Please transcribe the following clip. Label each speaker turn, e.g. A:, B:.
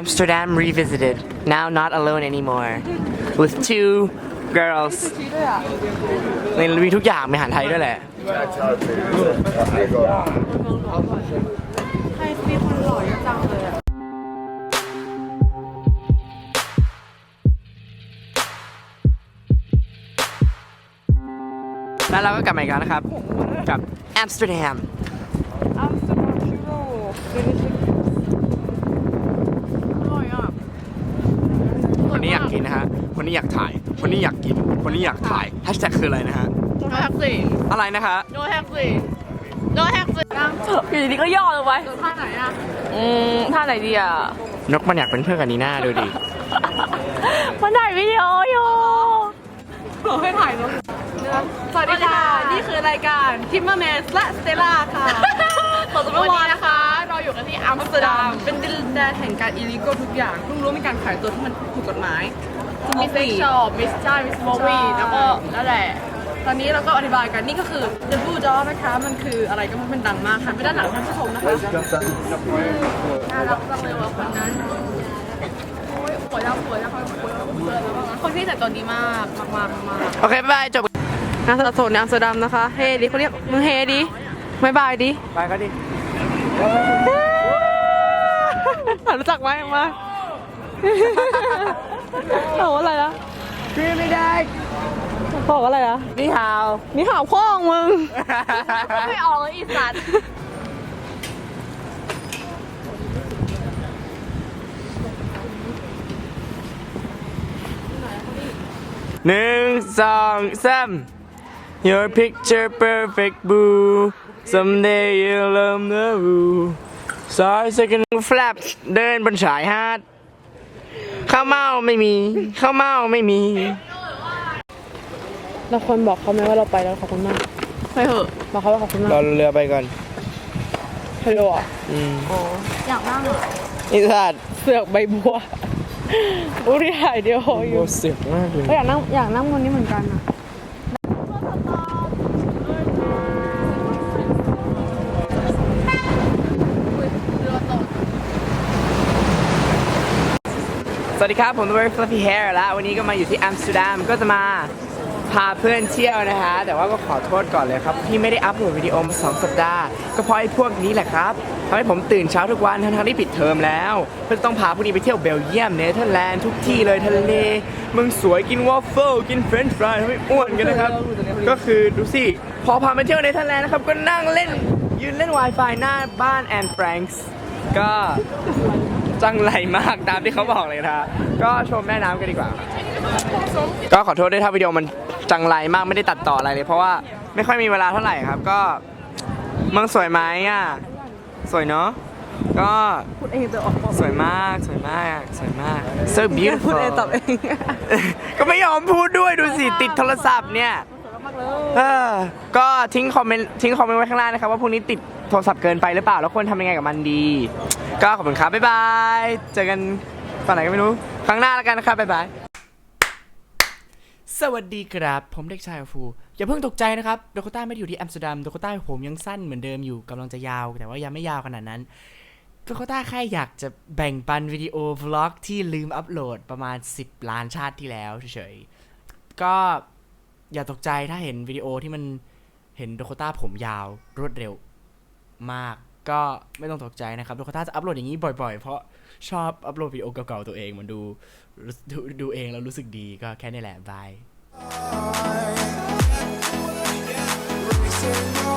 A: Amsterdam revisited. Now not alone anymore. With two girls. ในมีทุกอย่างมีอาหารไทยด้วยแหละ
B: ใครมีคนหล่อเยอะจังเลยอะ
A: แล้วเราก็กลับมาอีกแล้วนะครับ กับ Amsterdam
B: อัมสเตอร์ดัมชิโร่เดลิชิอร่อยอะ
A: คนนี้อยา กกินนะฮะ คนนี้อยากถ่าย คนนี้อยากกิน คนนี้อยากถ่ายแฮชแท็กคืออะไรนะฮะ
B: โนแท็กซี่
A: อะไรนะคะ
B: โนแท็กซี่โนแท็กซี่นั่ง
C: อยู่ดีๆก็ย่อลงไป
B: ท่าไหนอะ
C: อืมท่าไหนดีอะ
A: นกมันอยากเป็นเพื่อนกับนีน่าดูดิ
C: มันถ่ายวิดีโออยู่
B: ให้ถ่ายเนาะสวัสดีค่ะ นี่คือรายการทิมเมอร์แมนและสเตล่าค่ะ
C: ขอตัว
B: วัน
C: วา
B: นี้
C: น
B: นะคะ เราอยู่กันที่อัมสเตอร์ดัม เป็นดิน แดนแห่งการอิลิโกทุกอย่างเพิ่งรู้มีการขายตัวที่มันถูกกฎหมาย
C: มีเซ็กชอปมิสใช่มิสโบวี่แล้วก็นั่นแหละ
B: ตอนนี้เราก็อธิบายกันนี่ก็คือ The Blue Dog นะคะ มันคืออะไรก็มันดังมากค่ะไปด้านหลังท่านผู้ชมนะคะน่ารักจังเลยว่ะคนนั้นโอ้ยสวยจังสวยจังคนสวยจังสวยจังคนที่แต่งตัวดีมากมากมากมาก
A: โอเคบ๊ายบายจบ
B: งานสะสมในอัมสเตอร์ดัมนะคะ เฮ้ดิเขาเรียกมึงเฮ้ดิบายบายดิ
A: ไปก็ดิ
B: รู้จักไหมมาบอกว่าอะไรนะ
A: พี่ไม่ได้
B: บอกว่าอะไรนะ
A: นี่ฮาว
B: นี่ข่าวพ่อของมึง
C: ไม่ออกเลยอีสัตว์
A: หนึ่งสองสาม Your picture perfect boo Someday you'll love the boo Sorry second flap เดินบนชายหาดข้าวเมาไม่มีข้าวเมาไม่มี
B: เราควรบอกเขาไหมว่าเราไปแล้วขอบคุณมาก
C: ไปเถอะ
B: บอกเขาว่าขอบคุณมากเร
A: อเรือไปก่อน
B: ฮัลโหลอะ
A: อืม
C: อยากนั่ง
A: ไอ้สัตว์
B: เสือกใบบัว อุริหายเดียวอ
A: โอ้
B: ยู่
A: เสียงมากเลย
B: ก็อยากนั่งอยากนั่งบนนี้เหมือนกันอะ
A: สวัสดีครับผมตัว Fluffy Hair แล้ววันนี้ก็มาอยู่ที่อัมสเตอร์ดัมก็จะมาพาเพื่อนเที่ยวนะฮะแต่ว่าก็ขอโทษก่อนเลยครับ ที่ไม่ได้อัพโหลดวิดีโอมาสองสัปดาห์ ก็เพราะไอ้พวกนี้แหละครับทำให้ผมตื่นเช้าทุกวันทั้งที่ปิดเทอมแล้วเพื่อต้องพาพวกนี้ไปเที่ยวเบลเยียมเนเธอร์แลนด์ทุกที่เลยทะเลเมืองสวยกินวอฟเฟิลกินเฟรนช์ฟรายทำให้อ้วนกันนะครับ ก็คือดูสิพอพามาเที่ยวเนเธอร์แลนด์นะครับก็นั่งเล่นยืนเล่น Wi-Fi หน้าบ้านแอนแฟรงส์ก็ จังไรมากตามที่เขาบอกเลยนะฮะก็ชมแม่น้ำกันดีกว่าครับก็ขอโทษด้วยถ้าวิดีโอมันจังไรมากไม่ได้ตัดต่ออะไรเลย เพราะว่าไม่ค่อยมีเวลาเท่าไหร่ครับ ก็เมืองสวยไหมอะสวยเนาะก็
B: พูดเองจะออก
A: สวยมากสวยมากสวยมาก so beautiful
B: พูดเองตอบเอง
A: ก็ไม่ยอมพูดด้วยดูสิติดโทรศัพท์เนี่ยเออก็ทิ้งคอมเมนต์ทิ้งคอมเมนต์ไว้ข้างล่างนะครับว่าพวกนี้ติดโทรศัพท์เกินไปหรือเปล่าแล้วควรทำยังไงกับมันดี ก็ขอบคุณครับ บ๊ายบาย เจอกันตอนไหนก็ไม่รู้ ครั้งหน้าแล้วกันนะครับ บ๊ายบาย สวัสดีครับ ผมเด็กชายฟู อย่าเพิ่งตกใจนะครับ โดโคต้าไม่ได้อยู่ที่อัมสเตอร์ดัม โดโคต้าผมยังสั้นเหมือนเดิมอยู่กำลังจะยาว แต่ว่ายังไม่ยาวขนาดนั้น โดโคต้าแค่อยากจะแบ่งปันวิดีโอวล็อกที่ลืมอัปโหลดประมาณ 10 ล้านชาติที่แล้วเฉยๆ ก็อย่าตกใจถ้าเห็นวิดีโอที่มันเห็นโดโคต้าผมยาวรวดเร็วมาก ก็ไม่ต้องตกใจนะครับทุคนถ้าจะอัปโหลดอย่างนี้บ่อยๆ เพราะชอบอัปโหลดวิดีโอเก่าๆตัวเองมันดูดูดูเองแล้วรู้สึกดีก็แค่นี้แหละบาย I,
D: I